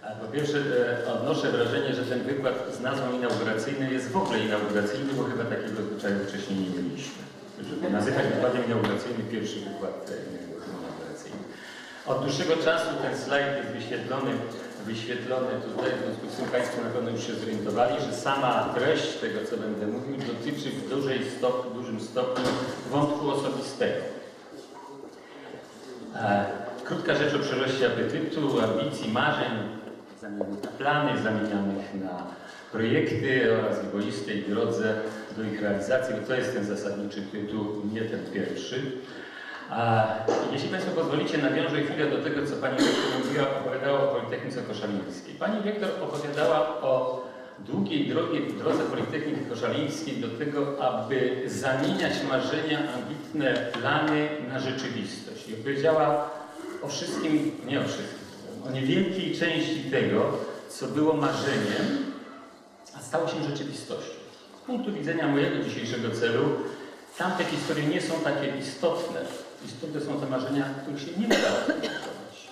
Po pierwsze e, odnoszę wrażenie, że ten wykład z nazwą inauguracyjny jest w ogóle inauguracyjny, bo chyba takiego zwyczaju wcześniej nie mieliśmy. Żeby nazywać wykładem inauguracyjnym pierwszy wykład e, inauguracyjny. Od dłuższego czasu ten slajd jest wyświetlony, wyświetlony tutaj, w związku z tym Państwo na pewno już się zorientowali, że sama treść tego, co będę mówił, dotyczy w dużej stop, dużym stopniu wątku osobistego. E, Krótka rzecz o przeroście apetytu, ambicji, marzeń, na plany, zamienionych na projekty oraz wyboistej drodze do ich realizacji, bo to jest ten zasadniczy tytuł, nie ten pierwszy. A jeśli Państwo pozwolicie, nawiążę chwilę do tego, co Pani Rektor mówiła, opowiadała o Politechnice Koszalińskiej. Pani Rektor opowiadała o długiej drogie, drodze Politechniki Koszalińskiej do tego, aby zamieniać marzenia, ambitne plany na rzeczywistość. I opowiedziała o wszystkim, nie o wszystkim, o niewielkiej części tego, co było marzeniem, a stało się rzeczywistością. Z punktu widzenia mojego dzisiejszego celu, tamte historie nie są takie istotne. Istotne są te marzenia, których się nie udało zrealizować.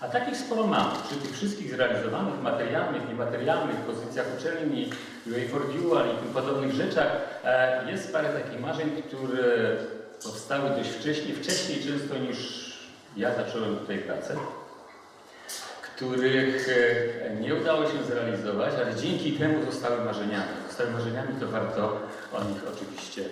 A takich sporo mam. Przy tych wszystkich zrealizowanych materialnych, niematerialnych pozycjach uczelni, UA for Dual i tym podobnych rzeczach, e, jest parę takich marzeń, które powstały dość wcześnie, wcześniej często niż ja zacząłem tutaj pracę, których e, nie udało się zrealizować, ale dzięki temu zostały marzeniami. Zostały marzeniami, to warto o nich oczywiście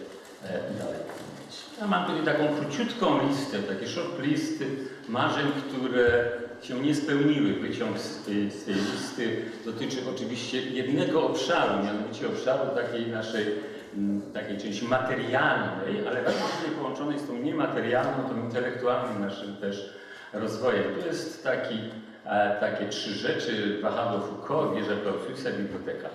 e, dalej powiedzieć. Ja mam tutaj taką króciutką listę, taki short list marzeń, które się nie spełniły. Wyciąg z tej, z tej listy dotyczy oczywiście jednego obszaru, mianowicie obszaru takiej naszej mm, takiej części materialnej, ale silnie połączonej z tą niematerialną, tą intelektualnym naszym też rozwojem. To jest taki, takie trzy rzeczy, wahadło Foucault, wieża Clausiusa, biblioteka.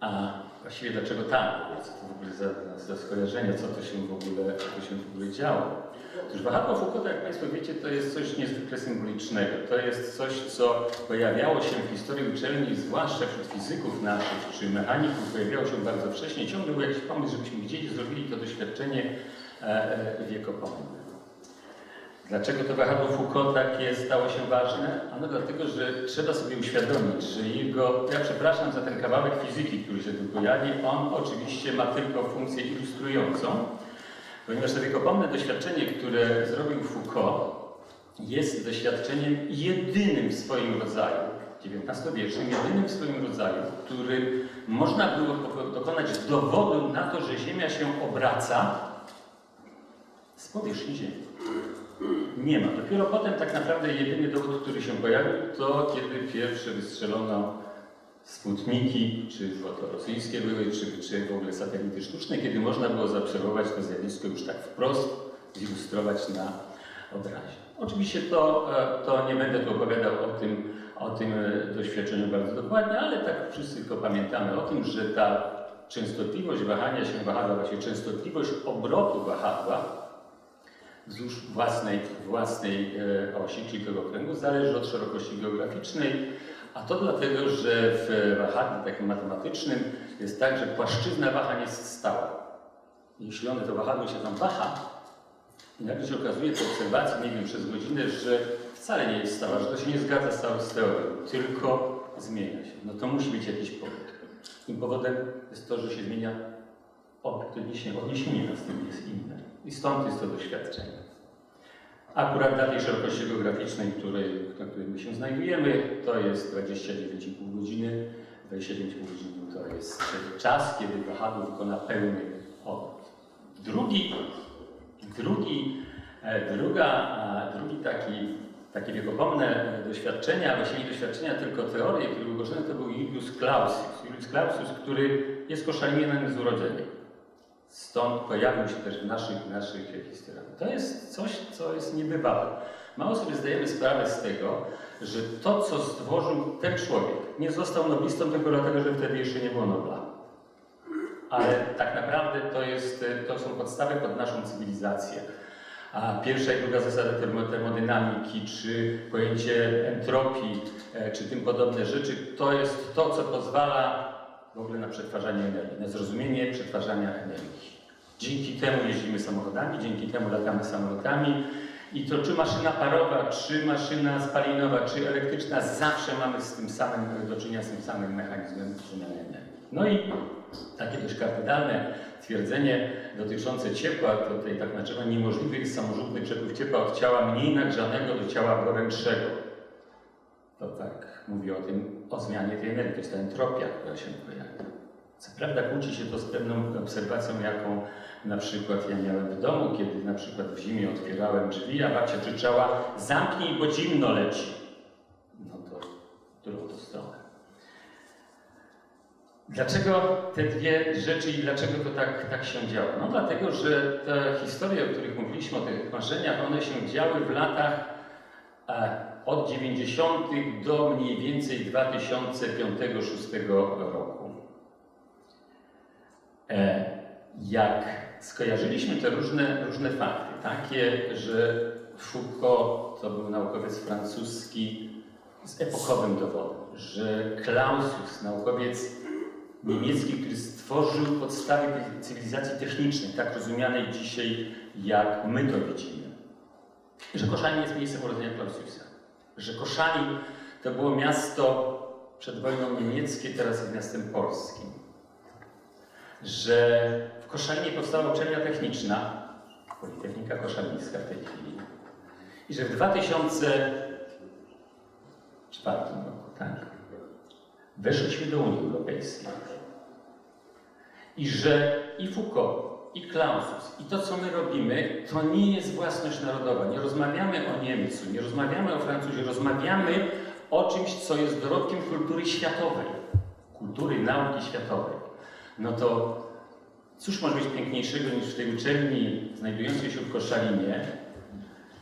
A właściwie dlaczego tam? Co to w ogóle za, za skojarzenie, co to się w ogóle, co się w ogóle działo? Otóż wahadło Foucaulta, jak Państwo wiecie, to jest coś niezwykle symbolicznego. To jest coś, co pojawiało się w historii uczelni, zwłaszcza wśród fizyków naszych czy mechaników, pojawiało się bardzo wcześnie. Ciągle był jakiś pomysł, żebyśmy gdzieś zrobili to doświadczenie e, e, wiekopomne. Dlaczego to wahadło Foucault takie stało się ważne? Ano dlatego, że trzeba sobie uświadomić, że jego, ja przepraszam za ten kawałek fizyki, który się tu pojawi, on oczywiście ma tylko funkcję ilustrującą, ponieważ to wiekopomne doświadczenie, które zrobił Foucault, jest doświadczeniem jedynym w swoim rodzaju, XIX-wiecznym, jedynym w swoim rodzaju, który można było dokonać dowodu na to, że Ziemia się obraca z powierzchni Ziemi. Nie ma. Dopiero potem tak naprawdę jedyny dowód, który się pojawił, to kiedy pierwsze wystrzelono sputniki, czy to rosyjskie były, czy, czy w ogóle satelity sztuczne, kiedy można było zaobserwować to zjawisko już tak wprost, zilustrować na obrazie. Oczywiście to, e, to nie będę tu opowiadał o tym, o tym e, doświadczeniu bardzo dokładnie, ale tak wszyscy tylko pamiętamy o tym, że ta częstotliwość wahania się wahadła, właśnie częstotliwość obrotu wahadła wzdłuż własnej, własnej e, osi, czyli tego kręgu, zależy od szerokości geograficznej, a to dlatego, że w wahadle takim matematycznym jest tak, że płaszczyzna wahań jest stała. Jeśli one to wahadło się tam waha, i nagle się okazuje po obserwacji, nie wiem, przez godzinę, że wcale nie jest stała, że to się nie zgadza z całą teorią, tylko zmienia się. No to musi być jakiś powód. Tym powodem jest to, że się zmienia odniesienie, odniesienie następnie jest inne. I stąd jest to doświadczenie. Akurat dla tej szerokości geograficznej, której, na której my się znajdujemy, to jest 29,5 godziny. 29,5 godziny to jest czas, kiedy wahadło wykona pełny obrót. Drugi, drugi, e, druga, drugi taki, takie wiekopomne doświadczenia, właściwie nie doświadczenia, tylko teorie, które ułożone, to był Julius Clausius. Julius Clausius, który jest koszalinem z urodzenia. Stąd pojawił się też w naszych, naszych historiach. To jest coś, co jest niebywałe. Mało sobie zdajemy sprawę z tego, że to, co stworzył ten człowiek, nie został noblistą tylko dlatego, że wtedy jeszcze nie było Nobla. Ale tak naprawdę to, jest, to są podstawy pod naszą cywilizację. A pierwsza i druga zasada termodynamiki, czy pojęcie entropii, e, czy tym podobne rzeczy, to jest to, co pozwala w ogóle na przetwarzanie energii, na zrozumienie przetwarzania energii. Dzięki temu jeździmy samochodami, dzięki temu latamy samolotami I to czy maszyna parowa, czy maszyna spalinowa, czy elektryczna, zawsze mamy z tym samym do czynienia z tym samym mechanizmem przemiany energii. No i takie dość kardynalne twierdzenie dotyczące ciepła, to tutaj tak naczywa, niemożliwy jest samorzutny przepływ ciepła od ciała mniej nagrzanego do ciała gorętszego. To tak mówi o tym, o zmianie tej energii, to jest ta entropia, która się pojawia. Co prawda kłóci się to z pewną obserwacją, jaką na przykład ja miałem w domu, kiedy na przykład w zimie otwierałem drzwi, a babcia krzyczała zamknij, bo zimno leci. No to w którą to stronę? Dlaczego te dwie rzeczy i dlaczego to tak, tak się działo? No dlatego, że te historie, o których mówiliśmy, o tych marzeniach, one się działy w latach e, od 90. do mniej więcej 2005-2006 roku. E, jak skojarzyliśmy te różne, różne fakty, takie, że Foucault to był naukowiec francuski z epokowym dowodem, że Clausius, naukowiec niemiecki, który stworzył podstawy cywilizacji technicznej, tak rozumianej dzisiaj, jak my to widzimy, że Koszalin jest miejscem urodzenia Clausiusa, że Koszalin to było miasto przed wojną niemieckie, teraz jest miastem polskim, że w Koszalinie powstała uczelnia techniczna, Politechnika Koszalińska w tej chwili, i że w 2004 roku, tak, weszliśmy do Unii Europejskiej. I że i Foucault, i Clausius, i to, co my robimy, to nie jest własność narodowa. Nie rozmawiamy o Niemcu, nie rozmawiamy o Francuzie, rozmawiamy o czymś, co jest dorobkiem kultury światowej, kultury nauki światowej. No to cóż może być piękniejszego niż w tej uczelni znajdującej się w Koszalinie,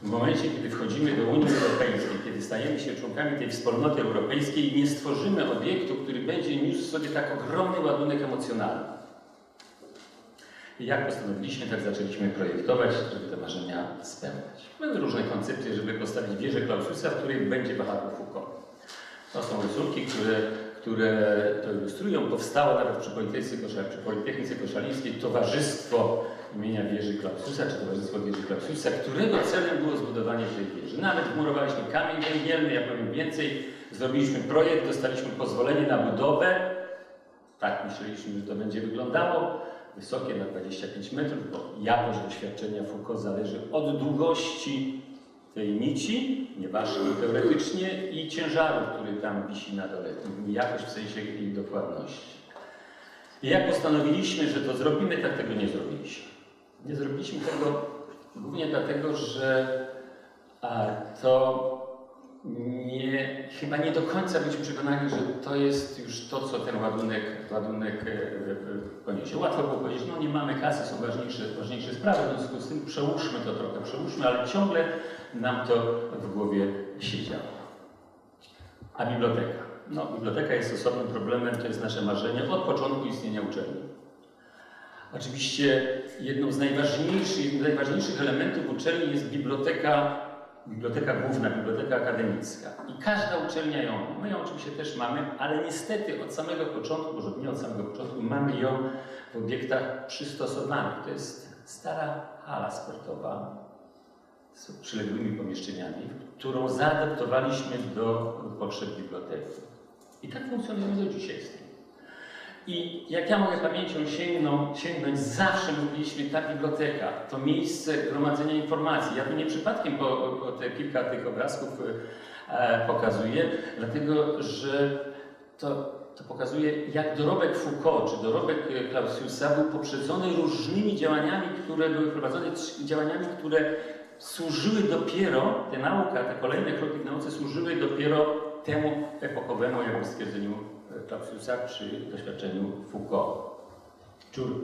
w momencie, kiedy wchodzimy do Unii Europejskiej, kiedy stajemy się członkami tej wspólnoty europejskiej, nie stworzymy obiektu, który będzie niósł sobie tak ogromny ładunek emocjonalny. Jak postanowiliśmy, tak zaczęliśmy projektować, żeby te marzenia spełniać. Były różne koncepcje, żeby postawić wieżę Klaususa, w której będzie wahadło Foucault. To są rysunki, które, które to ilustrują. Powstało nawet przy Politechnice, przy Koszalińskiej towarzystwo imienia wieży Klaususa, czy Towarzystwo Wieży Klaususa, którego celem było zbudowanie tej wieży. Nawet wmurowaliśmy kamień węgielny, ja powiem więcej, zrobiliśmy projekt, dostaliśmy pozwolenie na budowę. Tak myśleliśmy, że to będzie wyglądało. Wysokie na 25 metrów, bo jakość doświadczenia Foucault zależy od długości tej nici, nieważne teoretycznie, i ciężaru, który tam wisi na dole. Jakość w sensie jej dokładności. I jak postanowiliśmy, że to zrobimy, tak tego nie zrobiliśmy. Nie zrobiliśmy tego głównie dlatego, że to nie, chyba nie do końca byliśmy przekonani, że to jest już to, co ten ładunek, ładunek e, e, poniesie. Łatwo było powiedzieć, no nie mamy kasy, są ważniejsze, ważniejsze sprawy, w związku z tym przełóżmy to trochę, przełóżmy, ale ciągle nam to w głowie siedziało. A biblioteka? No, biblioteka jest osobnym problemem, to jest nasze marzenie od początku istnienia uczelni. Oczywiście jedną z najważniejszych, najważniejszych elementów uczelni jest biblioteka, biblioteka główna, biblioteka akademicka. I każda uczelnia ją. My ją oczywiście też mamy, ale niestety od samego początku, może nie od samego początku, mamy ją w obiektach przystosowanych. To jest stara hala sportowa z przyległymi pomieszczeniami, którą zaadaptowaliśmy do potrzeb biblioteki. I tak funkcjonujemy do dzisiaj. I jak ja mogę pamięcią sięgnąć, sięgnąć, zawsze mówiliśmy, ta biblioteka to miejsce gromadzenia informacji. Ja tu nie przypadkiem, bo, te kilka tych obrazków e, pokazuję, dlatego że to, to pokazuje, jak dorobek Foucault czy dorobek Clausiusa był poprzedzony różnymi działaniami, które były prowadzone, działaniami, które służyły dopiero, te nauka, te kolejne kroki w nauce służyły dopiero temu epokowemu jakby stwierdzeniu Clausiusa przy doświadczeniu Foucault. Joule.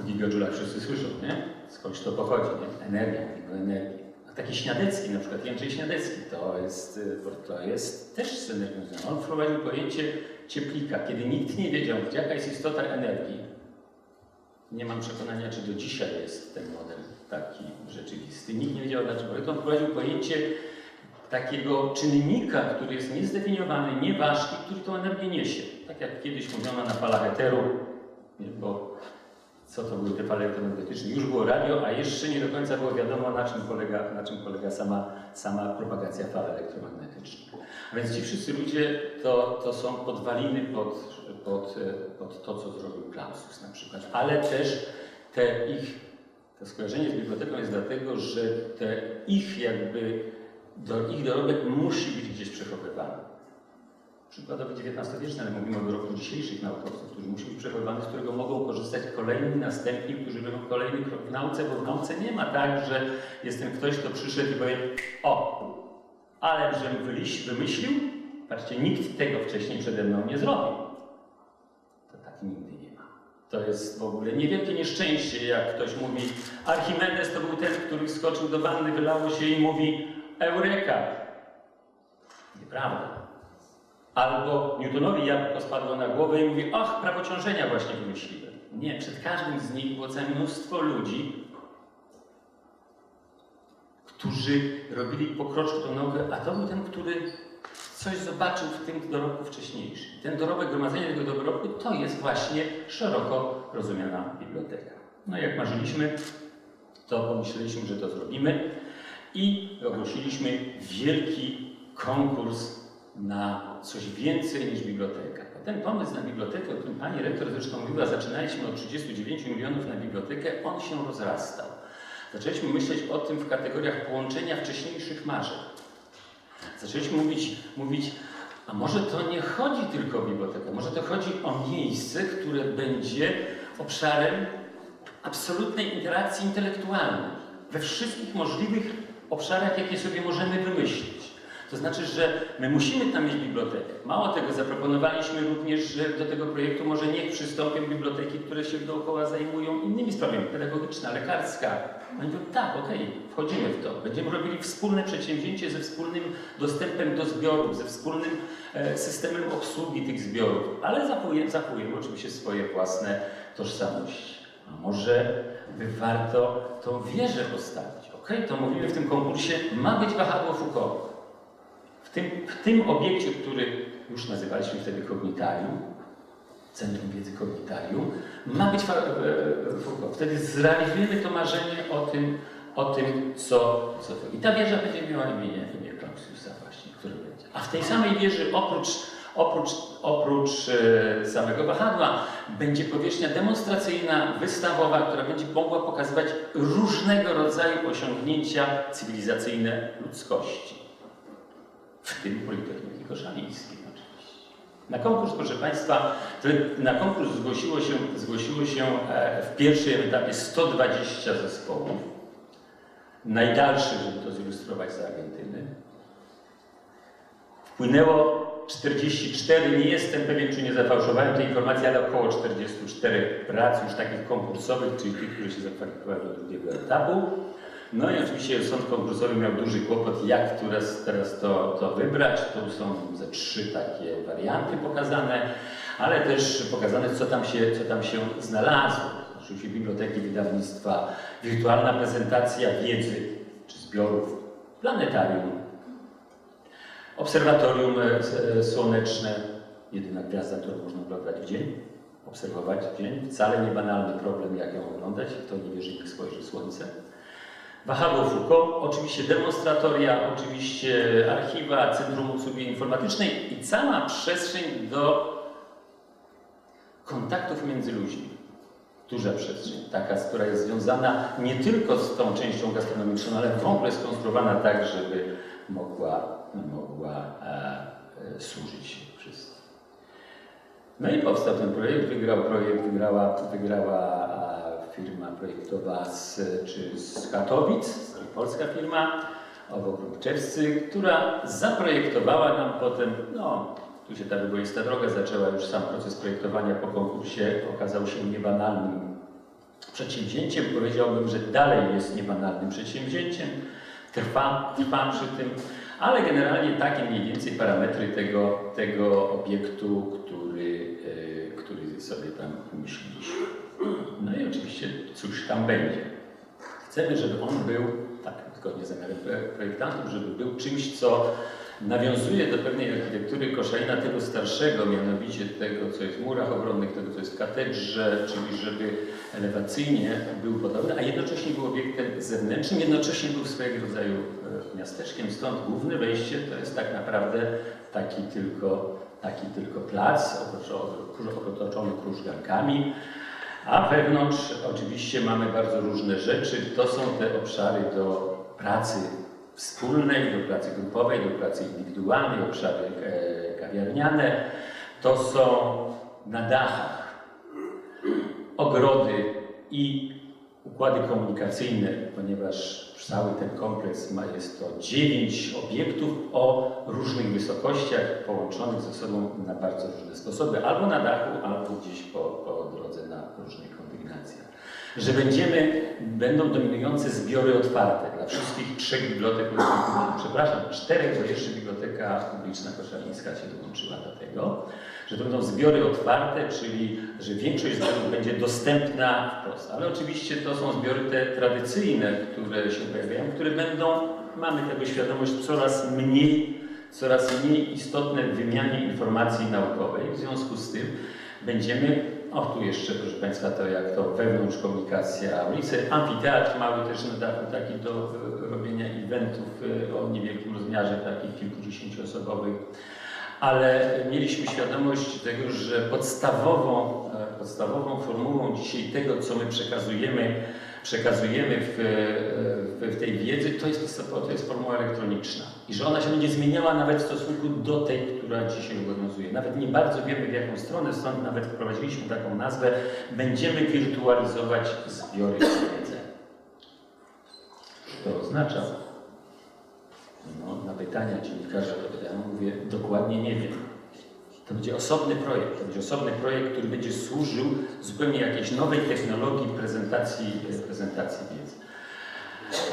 O gigajoulach wszyscy słyszą, nie? Skądś to pochodzi, nie? Energia, jego energii. A taki Śniadecki, na przykład Jędrzej Śniadecki, to jest, to jest też z energią związany. On wprowadził pojęcie cieplika, kiedy nikt nie wiedział, jaka jest istota energii. Nie mam przekonania, czy do dzisiaj jest ten model taki rzeczywisty. Nikt nie wiedział dlaczego, ale on wprowadził pojęcie takiego czynnika, który jest niezdefiniowany, nieważki, który tą energię niesie. Tak jak kiedyś mówiono na falach eteru, bo co to były te fale elektromagnetyczne. Już było radio, a jeszcze nie do końca było wiadomo, na czym polega, na czym polega sama, sama propagacja fal elektromagnetycznych. A więc ci wszyscy ludzie to, to są podwaliny pod, pod, pod to, co zrobił Clausius na przykład. Ale też te ich, to skojarzenie z biblioteką jest dlatego, że te ich jakby, ich dorobek musi być gdzieś przechowywany przykładowo XIX-wieczny, ale mówimy o dorobku dzisiejszych naukowców, który musi być przechowywany, z którego mogą korzystać kolejni, następni, którzy robią kolejny krok w nauce, bo w nauce nie ma tak, że jest ten ktoś, kto przyszedł i powie o, ale żem wymyślił, patrzcie, nikt tego wcześniej przede mną nie zrobił. To tak nigdy nie ma. To jest w ogóle niewielkie nieszczęście, jak ktoś mówi Archimedes to był ten, który wskoczył do wanny, wylało się i mówi Eureka. Nieprawda. Albo Newtonowi jabłko spadło na głowę i mówi, ach, prawo ciążenia właśnie wymyśliłem. Nie, przed każdym z nich było całe mnóstwo ludzi, którzy robili po kroczku tą naukę, a to był ten, który coś zobaczył w tym dorobku wcześniejszym. Ten dorobek, gromadzenie tego dorobku, to jest właśnie szeroko rozumiana biblioteka. No jak marzyliśmy, to pomyśleliśmy, że to zrobimy i ogłosiliśmy wielki konkurs na coś więcej niż biblioteka. Ten pomysł na bibliotekę, o którym pani rektor zresztą mówiła, zaczynaliśmy od 39 milionów na bibliotekę, on się rozrastał. Zaczęliśmy myśleć o tym w kategoriach połączenia wcześniejszych marzeń. Zaczęliśmy mówić, mówić, a może to nie chodzi tylko o bibliotekę, może to chodzi o miejsce, które będzie obszarem absolutnej interakcji intelektualnej we wszystkich możliwych obszarach, jakie sobie możemy wymyślić. To znaczy, że my musimy tam mieć bibliotekę. Mało tego, zaproponowaliśmy również, że do tego projektu może niech przystąpią biblioteki, które się dookoła zajmują innymi sprawami, pedagogiczna, lekarska. Oni mówią, tak, okej, wchodzimy w to. Będziemy robili wspólne przedsięwzięcie ze wspólnym dostępem do zbiorów, ze wspólnym e, systemem obsługi tych zbiorów, ale zachowujemy, zachowujemy oczywiście swoje własne tożsamości. A może by warto tą wieżę postawić? Okej, to mówimy w tym konkursie, ma być wahadło Foucault. W tym, w tym obiekcie, który już nazywaliśmy wtedy kognitarium, Centrum Wiedzy Kognitarium, ma być e, e, Foucault. Wtedy zrealizujemy to marzenie o tym, o tym co, co to. I ta wieża będzie miała imię, imię Clausiusa właśnie, który będzie. A w tej samej wieży oprócz, oprócz, oprócz e, samego wahadła będzie powierzchnia demonstracyjna, wystawowa, która będzie mogła pokazywać różnego rodzaju osiągnięcia cywilizacyjne ludzkości w tym Politechniki Koszalińskiej oczywiście. Na konkurs, proszę Państwa, na konkurs zgłosiło się, zgłosiło się e, w pierwszym etapie 120 zespołów. Najdalszy, żeby to zilustrować z Argentyny. Wpłynęło 44, nie jestem pewien, czy nie zafałszowałem tej informacji, ale około 44 prac już takich konkursowych, czyli tych, które się zakwalifikowały do drugiego etapu. No i oczywiście sąd konkursowy miał duży kłopot, jak teraz, teraz to, to wybrać. Tu są ze trzy takie warianty pokazane, ale też pokazane, co tam się, co tam się znalazło. Oczywiście biblioteki, wydawnictwa, wirtualna prezentacja wiedzy czy zbiorów, planetarium, obserwatorium e, słoneczne, jedyna gwiazda, którą można oglądać w dzień, obserwować w dzień. Wcale nie banalny problem, jak ją oglądać, kto nie wierzy, niech spojrzy słońce. Wahadło Foucault, oczywiście demonstratoria, oczywiście archiwa, Centrum Obsługi Informatycznej i cała przestrzeń do kontaktów między ludźmi. Duża przestrzeń, taka, która jest związana nie tylko z tą częścią gastronomiczną, ale w ogóle skonstruowana tak, żeby mogła, mogła e, służyć wszystkim. No i powstał ten projekt, wygrał projekt, wygrała, wygrała e, firma projektowa z, czy z Katowic, polska firma, obok Krupczewscy, która zaprojektowała nam potem, no tu się ta wyboista droga zaczęła, już sam proces projektowania po konkursie okazał się niebanalnym przedsięwzięciem. Powiedziałbym, że dalej jest niebanalnym przedsięwzięciem, trwa, trwa przy tym, ale generalnie takie mniej więcej parametry tego, tego obiektu, który, e, który sobie tam wymyśliliśmy. No i oczywiście, cóż tam będzie. Chcemy, żeby on był, tak zgodnie z zamiarem projektantów, żeby był czymś, co nawiązuje do pewnej architektury Koszalina tego starszego, mianowicie tego, co jest w murach obronnych, tego, co jest w katedrze, czyli żeby elewacyjnie był podobny, a jednocześnie był obiektem zewnętrznym, jednocześnie był swojego rodzaju e, miasteczkiem. Stąd główne wejście to jest tak naprawdę taki tylko, taki tylko plac otoczony, krużgankami. A wewnątrz oczywiście mamy bardzo różne rzeczy. To są te obszary do pracy wspólnej, do pracy grupowej, do pracy indywidualnej, obszary e, kawiarniane. To są na dachach ogrody i układy komunikacyjne, ponieważ cały ten kompleks ma jest to dziewięć obiektów o różnych wysokościach połączonych ze sobą na bardzo różne sposoby, albo na dachu, albo gdzieś po, po drodze na różnych. Że będziemy, będą dominujące zbiory otwarte dla wszystkich trzech bibliotek, przepraszam, czterech, bo jeszcze Biblioteka Publiczna Koszalińska się dołączyła do tego, że to będą zbiory otwarte, czyli że większość zbiorów będzie dostępna wprost. Ale oczywiście to są zbiory te tradycyjne, które się pojawiają, które będą, mamy tego świadomość, coraz mniej, coraz mniej istotne w wymianie informacji naukowej. W związku z tym będziemy, o tu jeszcze proszę Państwa, to jak to wewnątrz komunikacja ulicy, amfiteatr mały też na dachu taki do e, robienia eventów e, o niewielkim rozmiarze, takich kilkudziesięcioosobowych. Ale mieliśmy świadomość tego, że podstawową, e, podstawową formułą dzisiaj tego, co my przekazujemy, przekazujemy w, w, w tej wiedzy, to jest, to jest formuła elektroniczna. I że ona się będzie zmieniała nawet w stosunku do tej, która dzisiaj obowiązuje. Nawet nie bardzo wiemy w jaką stronę, stąd nawet wprowadziliśmy taką nazwę, będziemy wirtualizować zbiory wiedzy. To oznacza, no, na pytania dziennikarza ja mówię, dokładnie nie wiem. To będzie osobny projekt, to będzie osobny projekt, który będzie służył zupełnie jakiejś nowej technologii prezentacji, prezentacji wiedzy.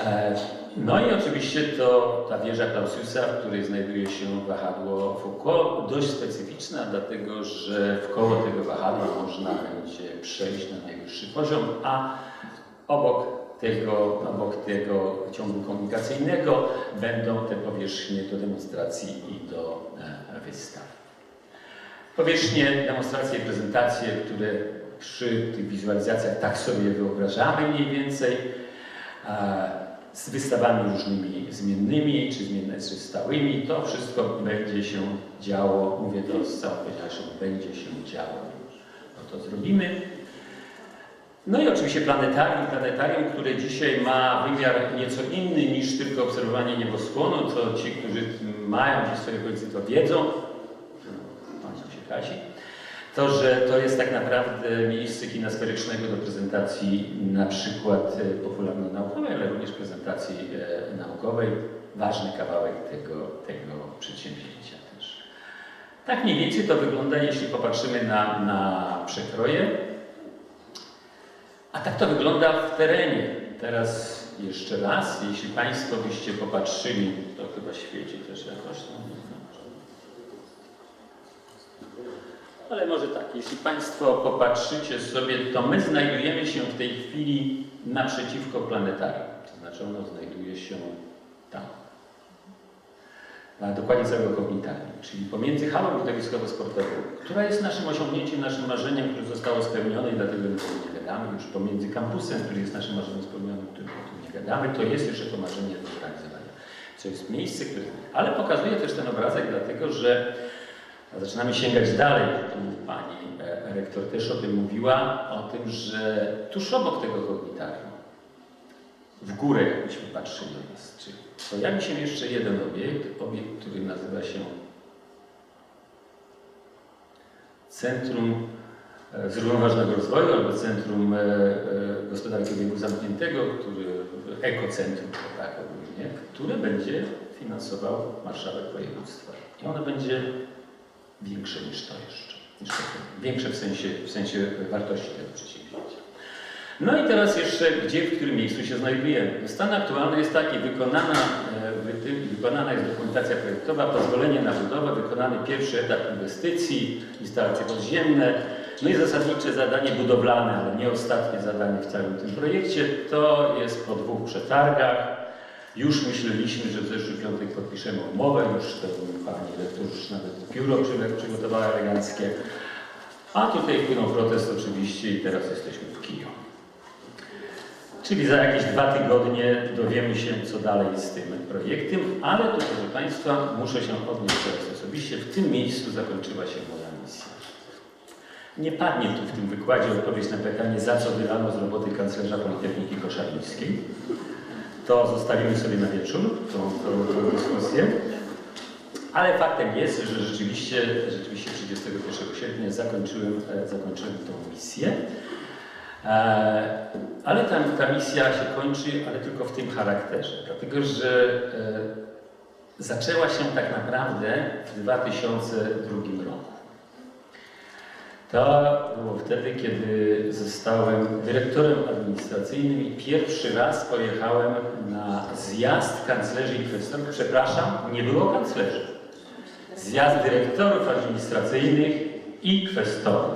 E, No i oczywiście to ta wieża Clausiusa, w której znajduje się wahadło Foucault, dość specyficzna, dlatego że w koło tego wahadła można będzie przejść na najwyższy poziom, a obok tego, obok tego ciągu komunikacyjnego będą te powierzchnie do demonstracji i do e, wystaw. Powierzchnie, demonstracje, prezentacje, które przy tych wizualizacjach tak sobie wyobrażamy mniej więcej, z wystawami różnymi zmiennymi, czy zmienne, czy stałymi, to wszystko będzie się działo, mówię to z całą pewnością, będzie się działo. No to zrobimy. No i oczywiście planetarium, planetarium, które dzisiaj ma wymiar nieco inny niż tylko obserwowanie nieboskłonu, to ci, którzy mają swoje okolicy, to wiedzą, kasi, to, że to jest tak naprawdę miejsce kina sferycznego do prezentacji na przykład e, popularno-naukowej, ale również prezentacji e, naukowej. Ważny kawałek tego, tego przedsięwzięcia też. Tak mniej więcej to wygląda, jeśli popatrzymy na, na przekroje. A tak to wygląda w terenie. Teraz jeszcze raz, jeśli Państwo byście popatrzyli, to chyba świeci też jakoś. No, Ale może tak, jeśli Państwo popatrzycie sobie, to my znajdujemy się w tej chwili naprzeciwko planetarium. To znaczy ono znajduje się tam. A dokładnie całego kognitarium, czyli pomiędzy halą widowiskowo-sportową, która jest naszym osiągnięciem, naszym marzeniem, które zostało spełnione i dlatego o tym nie gadamy, już pomiędzy kampusem, który jest naszym marzeniem spełnionym, którym o tym nie gadamy, to jest jeszcze to marzenie do zrealizowania. Co jest miejsce, które... Ale pokazuje też ten obrazek, dlatego że zaczynamy sięgać dalej. Tu pani e, rektor też o tym mówiła, o tym, że tuż obok tego kognitarium, w górę jakbyśmy patrzyli, jest, czyli pojawi się jeszcze jeden obiekt, obiekt, który nazywa się Centrum e, Zrównoważonego Rozwoju albo Centrum e, Gospodarki Obiegu Zamkniętego, który, ekocentrum, tak ogólnie, które będzie finansował marszałek województwa. I ono będzie większe niż to jeszcze. Niż to, większe w sensie, w sensie wartości tego przedsięwzięcia. No i teraz jeszcze, gdzie, w którym miejscu się znajdujemy. Stan aktualny jest taki, wykonana, e, wykonana jest dokumentacja projektowa, pozwolenie na budowę, wykonany pierwszy etap inwestycji, instalacje podziemne, no i zasadnicze zadanie budowlane, ale nie ostatnie zadanie w całym tym projekcie, to jest po dwóch przetargach Już myśleliśmy, że w zeszły piątek podpiszemy umowę, już to pani rektor już nawet przy- przygotowała eleganckie. A tutaj wpłynął protest oczywiście i teraz jesteśmy w Kijów. Czyli za jakieś dwa tygodnie dowiemy się, co dalej z tym projektem, ale tu, proszę Państwa, muszę się odnieść teraz osobiście. W tym miejscu zakończyła się moja misja. Nie padnie tu w tym wykładzie odpowiedź na pytanie, za co wydano z roboty kanclerza Politechniki Koszalińskiej. To zostawimy sobie na wieczór, tą, tą, tą dyskusję. Ale faktem jest, że rzeczywiście, rzeczywiście 31 sierpnia zakończyłem, e, zakończyłem tą misję. E, Ale ta, ta misja się kończy, ale tylko w tym charakterze, dlatego że e, zaczęła się tak naprawdę w 2002 roku. To było wtedy, kiedy zostałem dyrektorem administracyjnym i pierwszy raz pojechałem na zjazd kanclerzy i kwestorów. Przepraszam, nie było kanclerzy. Zjazd dyrektorów administracyjnych i kwestorów.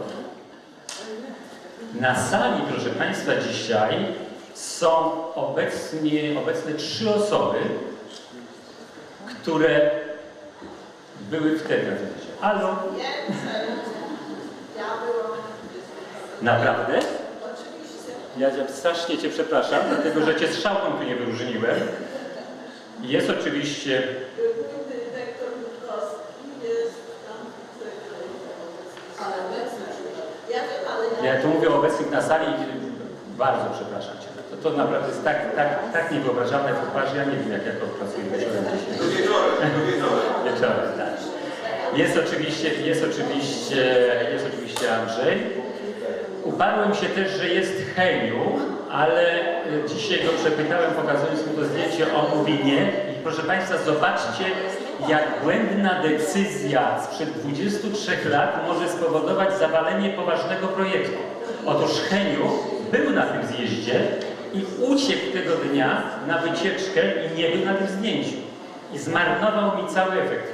Na sali, proszę Państwa, dzisiaj są obecnie, obecne trzy osoby, które były wtedy na tym zjeździe. Halo? Więcej. Ja byłam. Naprawdę? Oczywiście. Ja strasznie Cię przepraszam, dlatego że Cię strzałką tu nie wyróżniłem. Jest oczywiście. Ja tu mówię o obecnych na sali, bardzo przepraszam Cię. To, to naprawdę jest tak, tak, tak niewyobrażalne w ja nie wiem jak ja to pracuję wieczorem dzisiaj. Do wieczorem, do wieczorem. Wieczorem, tak. Jest oczywiście, jest oczywiście, jest oczywiście Andrzej. Uparłem się też, że jest Heniu, ale y, dzisiaj go przepytałem, pokazując mu to zdjęcie, on mówi nie. I proszę Państwa, zobaczcie, jak błędna decyzja sprzed 23 lat może spowodować zawalenie poważnego projektu. Otóż Heniu był na tym zjeździe i uciekł tego dnia na wycieczkę i nie był na tym zdjęciu. I zmarnował mi cały efekt.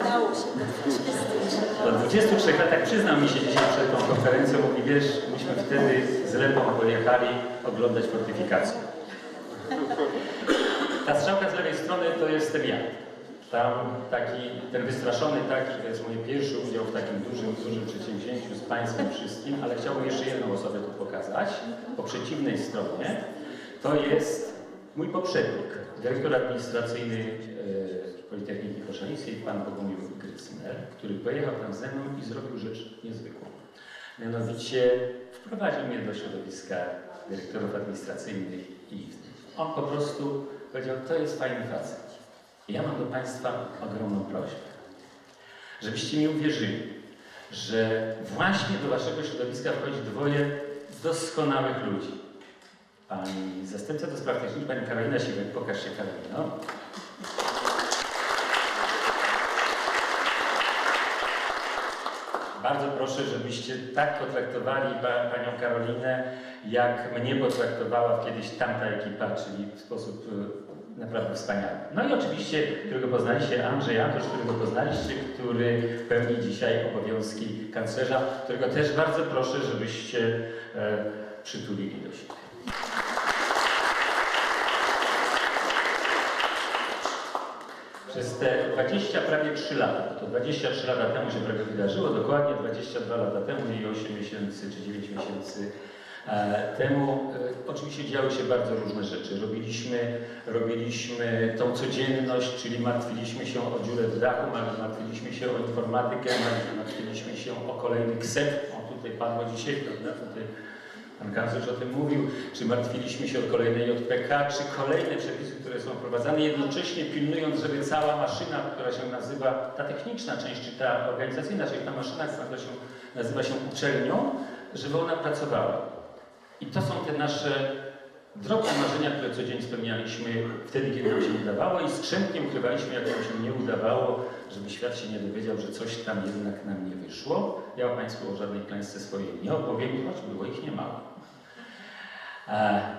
Udało się. Po 23 latach przyznał mi się dzisiaj przed tą konferencją, mówi, wiesz, myśmy wtedy z Lepą pojechali oglądać fortyfikację. Ta strzałka z lewej strony to jestem ja. Tam taki, ten wystraszony taki, to jest mój pierwszy udział w takim dużym, dużym przedsięwzięciu z Państwem wszystkim, ale chciałbym jeszcze jedną osobę tu pokazać. Po przeciwnej stronie to jest mój poprzednik, dyrektor administracyjny e, Politechniki Koszalińskiej, pan Bogumił Grycner, który pojechał tam ze mną i zrobił rzecz niezwykłą. Mianowicie wprowadził mnie do środowiska dyrektorów administracyjnych i on po prostu powiedział, to jest fajny facet. Ja mam do Państwa ogromną prośbę, żebyście mi uwierzyli, że właśnie do Waszego środowiska wchodzi dwoje doskonałych ludzi. Pani zastępca do spraw technicznych, Pani Karolina Siwek, pokaż się Karolino. Bardzo proszę, żebyście tak potraktowali pa, Panią Karolinę, jak mnie potraktowała kiedyś tamta ekipa, czyli w sposób e, naprawdę wspaniały. No i oczywiście, którego poznaliście, Andrzej Antosz, którego poznaliście, który pełni dzisiaj obowiązki kanclerza, którego też bardzo proszę, żebyście e, przytulili do siebie. Przez te 20, prawie 3 lata, to 23 lata temu się prawie wydarzyło, dokładnie 22 lata temu i 8 miesięcy czy 9 miesięcy e, temu, e, oczywiście działy się bardzo różne rzeczy. Robiliśmy, robiliśmy tą codzienność, czyli martwiliśmy się o dziurę w dachu, mar- martwiliśmy się o informatykę, mar- martwiliśmy się o kolejny KSEP, o tutaj padło dzisiaj, prawda, tutaj Pan kanclerz o tym mówił, czy martwiliśmy się o kolejne JPK, czy kolejne przepisy, które są wprowadzane, jednocześnie pilnując, żeby cała maszyna, która się nazywa, ta techniczna część, czy ta organizacyjna, czyli ta maszyna, która się nazywa się uczelnią, żeby ona pracowała. I to są te nasze drobne marzenia, które co dzień spełnialiśmy wtedy, kiedy nam się udawało i skrzętnie ukrywaliśmy, jak nam się nie udawało, żeby świat się nie dowiedział, że coś tam jednak nam nie wyszło. Ja Państwu o żadnej klęsce swojej nie opowiem, choć było ich niemało. E,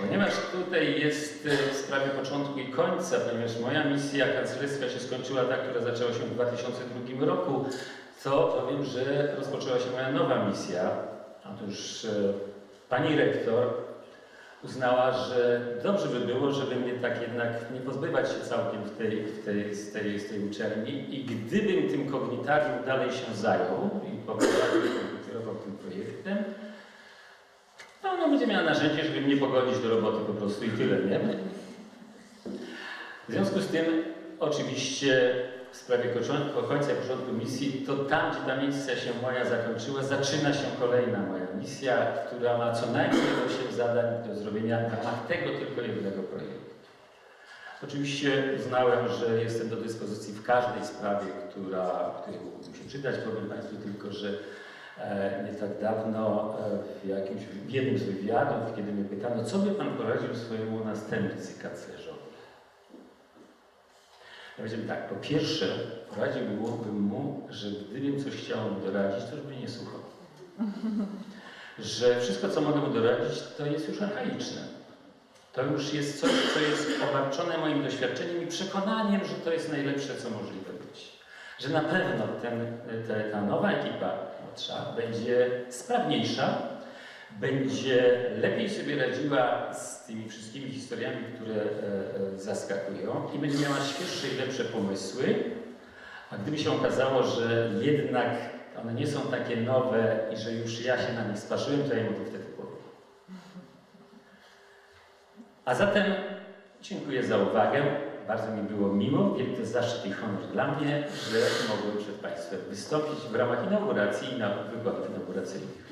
Ponieważ tutaj jest e, w sprawie początku i końca, ponieważ moja misja kanclerska się skończyła ta, która zaczęła się w 2002 roku, to powiem, że rozpoczęła się moja nowa misja. Otóż e, pani rektor uznała, że dobrze by było, żeby mnie tak jednak nie pozbywać się całkiem w tej, w tej, z, tej, z tej uczelni i gdybym tym kognitarium dalej się zajął i poprowadził, kierował tym projektem, ona będzie miała narzędzie, żeby mnie pogodzić do roboty po prostu i tyle, nie? W związku z tym oczywiście w sprawie końca- i początku misji, to tam, gdzie ta misja się moja zakończyła, zaczyna się kolejna moja misja, która ma co najmniej 8 zadań do zrobienia w ramach tego tylko jednego projektu. Oczywiście uznałem, że jestem do dyspozycji w każdej sprawie, która, której mógłbym się przydać. Powiem Państwu tylko, że nie tak dawno e, w, jakimś, w jednym z wywiadów, kiedy mnie pytano, co by Pan poradził swojemu następcy kanclerzowi? Ja powiedziałem tak, po pierwsze poradziłbym mu, że gdybym coś chciał mu doradzić, to już by nie słuchał. Że wszystko, co mogę mu doradzić, to jest już archaiczne. To już jest coś, co jest obarczone moim doświadczeniem i przekonaniem, że to jest najlepsze, co możliwe. Że na pewno ten, te, ta nowa ekipa młodsza będzie sprawniejsza, będzie lepiej sobie radziła z tymi wszystkimi historiami, które e, e, zaskakują i będzie miała świeższe i lepsze pomysły. A gdyby się okazało, że jednak one nie są takie nowe i że już ja się na nich sparzyłem, to ja mu to wtedy powiem. A zatem dziękuję za uwagę. Bardzo mi było miło, wielki zaszczyt i honor dla mnie, że mogłem przed Państwem wystąpić w ramach inauguracji i na wykładów inauguracyjnych.